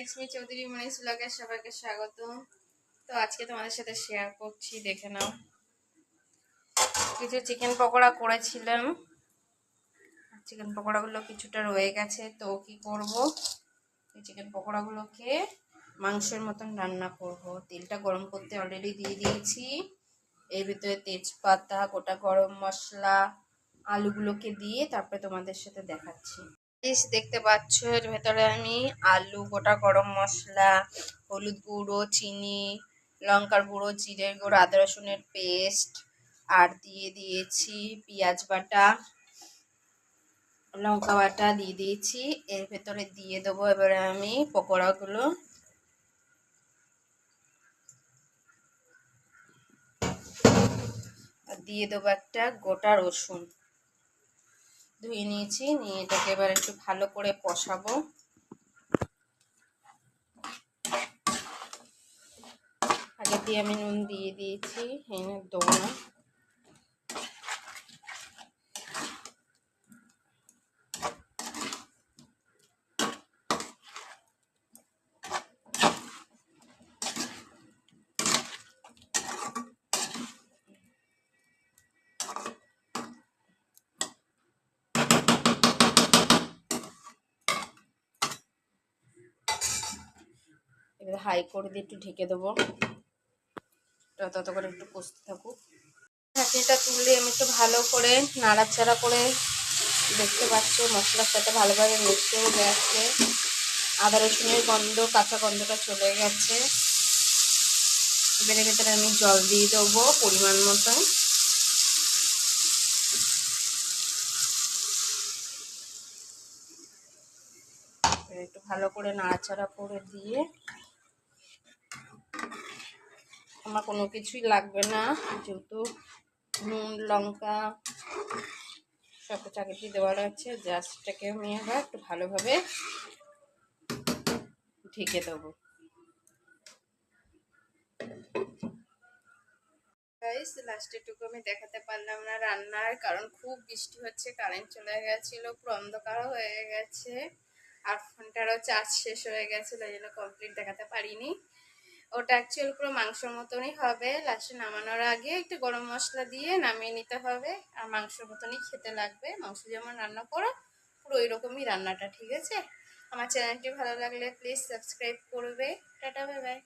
লক্ষ্মী চৌধুরী মনীষ ব্লগের সবাইকে স্বাগত। তো আজকে তোমাদের সাথে শেয়ার করছি, দেখে নাও। কিছু চিকেন পকোড়া করেছিলাম। চিকেন পকোড়াগুলো কিছুটা রয়ে গেছে, তো কি করব? এই চিকেন পকোড়াগুলোকে মাংসের মতন রান্না করব। তেলটা গরম করতে অলরেডি দিয়ে দিয়েছি। এর ভিতরে তেজপাতা, গোটা গরম মশলা, আলুগুলোকে দিয়ে তারপরে তোমাদের সাথে দেখাচ্ছি। ইস দেখতে পাচ্ছ, এর ভেতরে আমি আলু, গোটা গরম মশলা, হলুদ গুঁড়ো, চিনি, লঙ্কার গুঁড়ো, জিরের গুঁড়ো, আদা রসুনের পেস্ট আর দিয়ে দিয়েছি পেঁয়াজ বাটা, লঙ্কা বাটা দিয়ে দিয়েছি। এর ভেতরে দিয়ে দেবো এবারে আমি পকোড়াগুলো। দিয়ে দেবো একটা গোটা রসুন। ধুয়ে নিয়েছি, নিয়ে এটাকে এবার একটু ভালো করে কষাবো। আগে দিয়ে আমি নুন দিয়ে দিয়েছি, এনে দেবো এবার হাই করে দিয়ে একটু ঢেকে দেবো। তত করে একটু কষতে থাকুক। ঢাকনিটা তুললে আমি একটু ভালো করে নাড়াচাড়া করে দেখতে পাচ্ছ, মশলার সাথে ভালোভাবে মিশতে গেছে। আদা রসুনের গন্ধ, কাঁচা গন্ধটা চলে গেছে। এবারে ভেতরে আমি জল দিয়ে দেবো পরিমাণ মতন। একটু ভালো করে নাড়াচাড়া করে দিয়ে আমার কোনো কিছুই লাগবে না, যেহেতু নুন, লঙ্কা সব আগে দিয়ে দেওয়ার আছে জাস্টটাকে আমি এবার একটু ভালোভাবে ঢেকে দেবো। গাইস লাস্টেরটুকু আমি দেখাতে পারলাম না রান্নার, কারণ খুব বৃষ্টি হচ্ছে কারেন্ট চলে গেছিল, পুরো অন্ধকারও হয়ে গেছে, আর ফোনটারও চার্জ শেষ হয়ে গেছিল, এই জন্য কমপ্লিট দেখাতে পারিনি। ওটা অ্যাকচুয়াল পুরো মাংসর মতনই হবে। লাস্টে নামানোর আগে একটু গরম মশলা দিয়ে নামিয়ে নিতে হবে। আর মাংসর মতনই খেতে লাগবে। মাংস যেমন রান্না করো, পুরো ওই রকমই রান্নাটা, ঠিক আছে? আমার চ্যানেলটি ভালো লাগলে প্লিজ সাবস্ক্রাইব করবে। Tata bye bye